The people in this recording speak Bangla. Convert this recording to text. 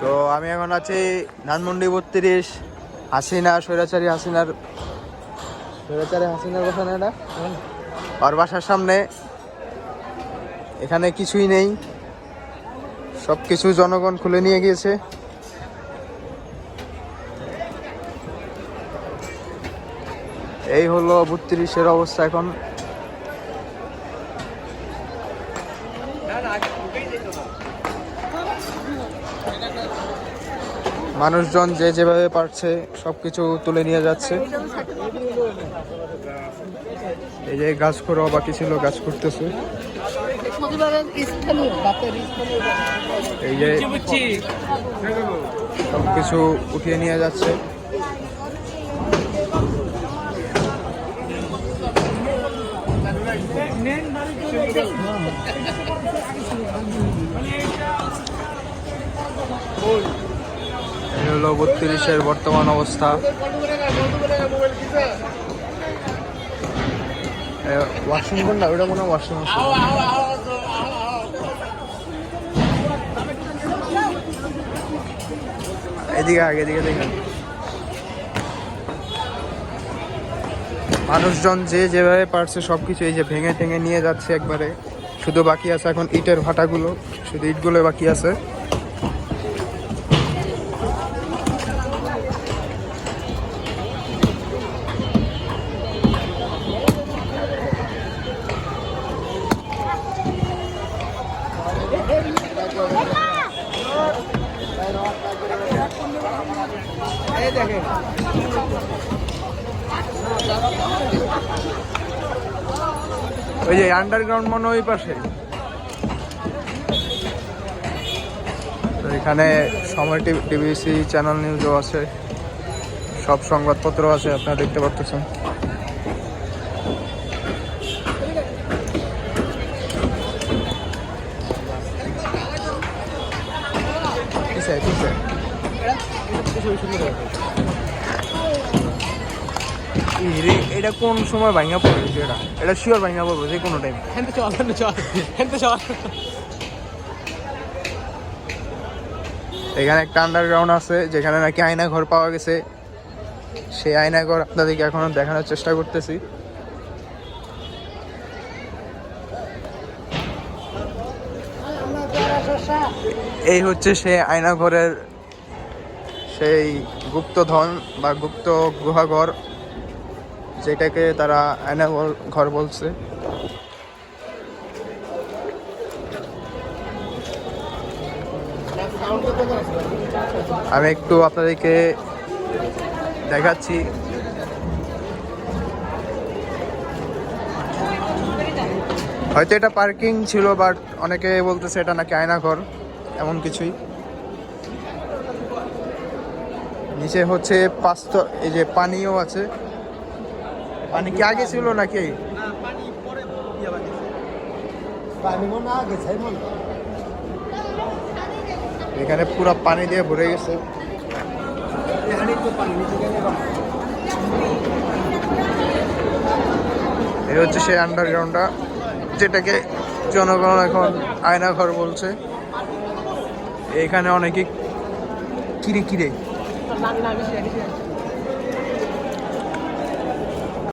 তো আমি এখন আছি ধানমন্ডি বত্রিশ, হাসিনা, স্বৈরাচারী হাসিনার স্বৈরাচারী হাসিনার কথা না? এটা আর বাসার সামনে। এখানে কিছুই নেই। সব কিছু জনগণ খুলে নিয়ে গিয়েছে। এই হলো বত্রিশের অবস্থা এখন। মানুষজন যে যেভাবে পারছে সবকিছু তুলে নিয়ে যাচ্ছে। এই যে গাছ করা বাকি ছিল গাছ করতেছে। এই যে সবকিছু উঠিয়ে নিয়ে যাচ্ছে। এই হলো বত্রিশের বর্তমান অবস্থা। কোনটা ওটা মনে হয় এদিকে আগে এদিকে দেখেন। মানুষজন যে যেভাবে পারছে সবকিছু এই যে ভেঙে টেঙে নিয়ে যাচ্ছে একবারে। শুধু বাকি আছে এখন ইটের ভাটাগুলো শুধু ইটগুলো বাকি আছে। ওই যে আন্ডারগ্রাউন্ড মনে ওই পাশে। এখানে সময় টিভিসি চ্যানেল নিউজও আছে। সব সংবাদপত্র আছে, আপনারা দেখতে পাচ্ছেন এটা কোন সময় ভাঙা পড়বে এটা? এটা শিওর ভাঙা পড়বে যে কোনো টাইম হেনতে চল চল হেনতে চল। এখানে একটা আন্ডারগ্রাউন্ড আছে যেখানে নাকি আয়না ঘর পাওয়া গেছে। সেই আয়না ঘর আপনাদেরকে এখনও দেখানোর চেষ্টা করতেছি। এই হচ্ছে সেই আয়না ঘরের সেই গুপ্তধন বা গুপ্ত গুহাঘর, যেটাকে তারা ঘর- ঘর বলছে। আমি একটু আপনাদেরকে দেখাচ্ছি। হয়তো এটা পার্কিং ছিল, বাট অনেকে বলতেছে এটা নাকি আয়নাঘর, এমন কিছুই। নিচে হচ্ছে পাঁচত এই যে পানিও আছে। পানি কি আগে ছিল নাকি? এখানে পুরো পানি দিয়ে ভরে গেছে। এই হচ্ছে সেই আন্ডারগ্রাউন্ডটা যেটাকে জনগণ এখন আয়নাঘর বলছে। এখানে অনেকে কিরে কিরে? না না বেশি বেশি